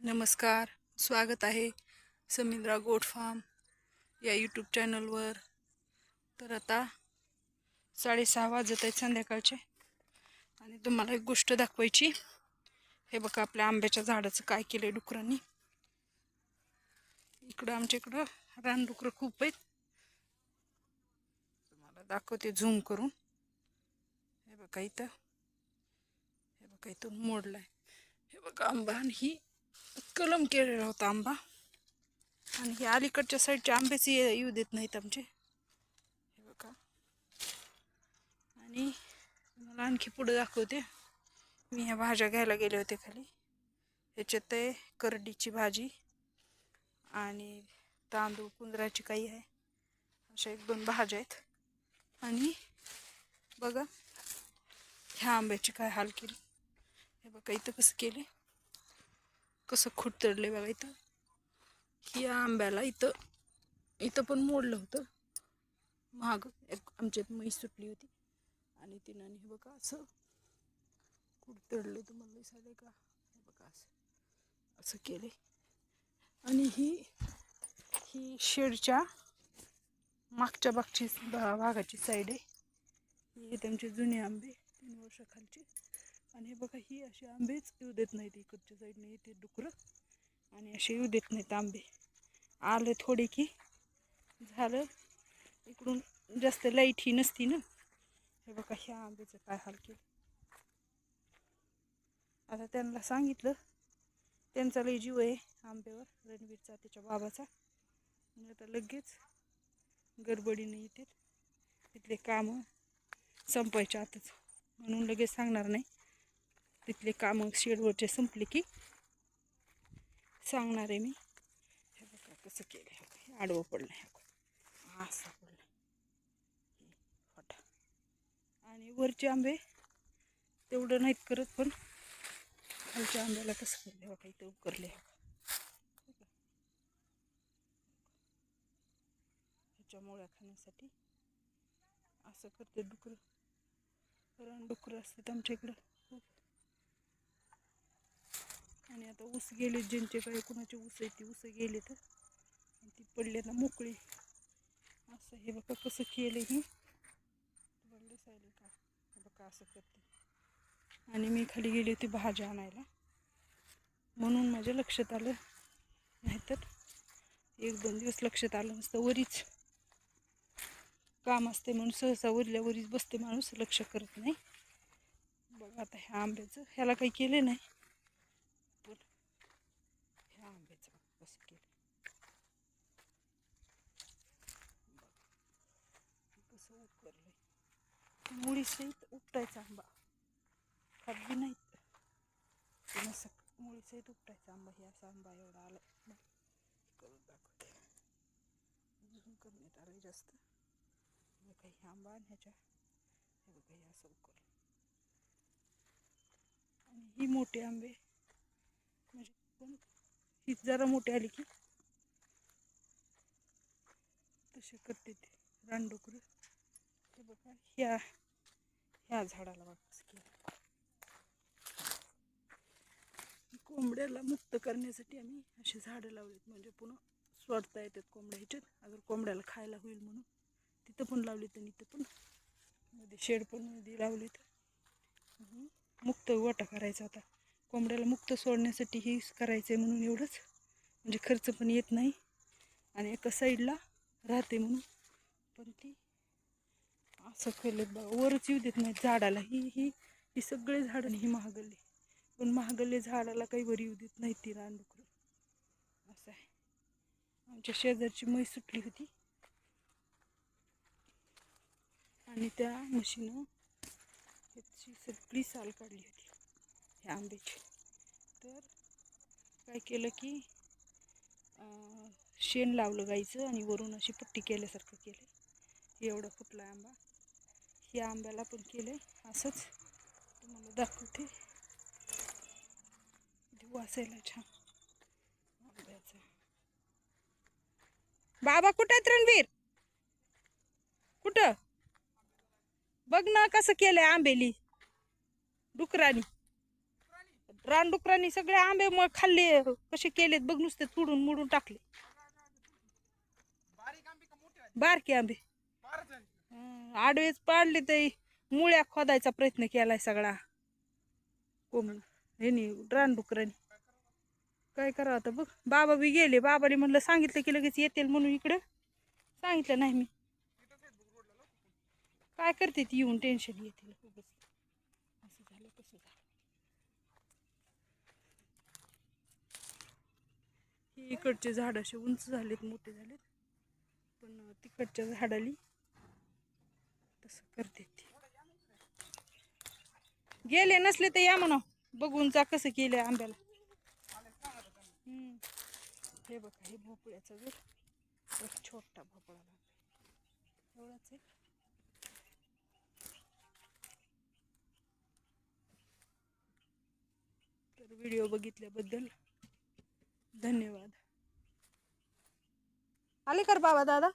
नमस्कार स्वागत आहे समिंद्रा गोट फार्म या यूट्यूब चॅनलवर. तर आता साडेसहा वाजत आहेत संध्याकाळचे आणि तुम्हाला एक गोष्ट दाखवायची. हे बघा आपल्या आंब्याच्या झाडाचं काय केलं आहे डुकरांनी. इकडं आमच्या इकडं रानडुकरं खूप आहेत. तुम्हाला दाखवते झूम करून. हे बघा इथं. हे बघा इथून मोडलाय. हे बघा आंबा आणि ही कलम केलेला होता आंबा. आणि हे अलीकडच्या साईडचे आंबेच येऊ देत नाहीत आमचे. हे बघा. आणि मला आणखी पुढे दाखवते. मी ह्या भाज्या घ्यायला गेले होते खाली. ह्याच्यात आहे करडीची भाजी आणि तांदूळ कुंदराची काही आहे. अशा एक दोन भाज्या आहेत. आणि बघा ह्या आंब्याची काय हाल केली. हे बघा इथं कसं केले कसं खुटतडलं बघा इथं. या आंब्याला इथं इथं पण मोडलं होतं. महाग एक आमच्यात म्हैस सुटली होती. आणि तिनं हे बघा असं कुडतडले तुम्हाला दिसायला का? हे बघा असं असं केले आणि ही ही शेडच्या मागच्या बागची भागाची साईड आहे. हे त्यांचे जुने आंबे तीन वर्षाखालचे. आणि हे बघा ही असे आंबेच येऊ देत नाहीत इकडच्या साईडने येते डुकरं आणि असे येऊ देत नाहीत आंबे. आले थोडे की झालं. इकडून जास्त लाइट ही नसती ना. हे बघा ह्या आंब्याचं काय हाल केलं. आता त्यांना सांगितलं त्यांचा लई जीव आहे आंब्यावर रणवीरचा त्याच्या बाबाचा. आता लगेच गडबडीने येते तिथले कामं संपायच्या आतच. म्हणून लगेच सांगणार नाही. तिथले कामं शेडवरचे संपले की सांगणार आहे मी. हे बघा कसं केलं हे आडवं पडलं हे असं पडलं फटा. आणि वरचे आंबे तेवढं नाहीत करत पण खालच्या आंब्याला कसं करले बघा. इथं उकरले ह्याच्या मुळ्या खाण्यासाठी असं करते डुकरं. रान डुकरं असतात आमच्या इकडं खूप आणि आता ऊस गेले ज्यांचे काही कुणाचे ऊस आहे ती ऊस गेले तर ती पडले ना मोकळी. असं हे बघा कसं केलं ही. तुम्हाला दिसायला का? बघा असं करते. आणि मी खाली गेली होती भाज्या आणायला. म्हणून माझ्या लक्षात आलं. नाहीतर एक दोन दिवस लक्षात आलं नसतं. वरीच काम असते म्हणून सहसा वरल्या वरीच बसते माणूस. लक्ष करत नाही. बघा आता ह्या आंब्याचं. ह्याला काही केले नाही पण ह्या आंब्याचं बघा कसं केलं बघा. कसं उकरलंय मुळी सहित उपटायचा आंबा. खात नाहीत. पण मुळीसहित मुळी सहित उपटायचा आंबा. हे असा आंबा एवढा आला करून दाखवते. अजून करण्यात आलं जास्त. काही आंबा आणि ह्याच्या हे बघा हे असं उकरलं. आणि ही मोठे आंबे. म्हणजे पण ही जरा मोठी आली की तसे करते ते. रानडुकरं. बघा ह्या ह्या झाडाला बघा कसं कोंबड्याला मुक्त करण्यासाठी आम्ही अशी झाडं लावलीत. म्हणजे पुन्हा सोडता येतात कोंबड्या ह्याच्यात. अगर कोंबड्याला खायला होईल म्हणून. तिथं पण लावली आणि इथं पण. मध्ये शेड पण मध्ये लावलीत. मुक्त वाटा करायचा आता. कोंबड्याला मुक्त सोडण्यासाठी हे करायचं आहे म्हणून एवढंच. म्हणजे खर्च पण येत नाही. आणि एका साईडला राहते म्हणून. पण ती असं वरच येऊ देत नाही झाडाला. ही ही ही सगळे झाडं ही महागल्ली पण महागल्ले झाडाला काही वर येऊ देत नाही ती रानडुकरं. असं आहे. आमच्या शेजारची म्हैस सुटली होती. आणि त्या म्हशीनं ह्याची सगळी साल काढली होती ह्या आंब्याची. तर काय केलं की शेण लावलं गाईचं आणि वरून अशी पट्टी केल्यासारखं केलं एवढा फुटला आंबा. या आंब्याला पण केलं असंच तुम्हाला दाखवते. वासायला छान आंब्याचा. बाबा कुठं आहेत रणवीर? कुठं? बघ ना कसं केलंय आंबेली. डुकरानी. रानडुकरांनी सगळे आंबे मग खाल्ले कसे केलेत बघ नुसते तुडून मुडून टाकले. बारके आंबे. आडवेच पाडली तरी मुळ्या खोदायचा प्रयत्न केलाय सगळा. कोंब ह्यानी रानडुकरांनी काय करावं आता बघ. बाबा बी गेले. बाबाने म्हणलं सांगितलं की लगेच येतील म्हणून इकडं. सांगितलं नाही मी. काय करते ती येऊन टेन्शन येतील असं झालं कसं झालं. इकडचे झाड असे उंच झालेत मोठे झालेत. पण तिकडच्या झाडाली तसं करते ती. गेले नसले तर या म्हणा बघून जा कसं केलंय आंब्याला. हे बघा हे भोपळ्याचा जर एक छोटा भोपळा एवढाच आहे. तर व्हिडिओ बघितल्याबद्दल धन्यवाद. आले कर बाबा दादा?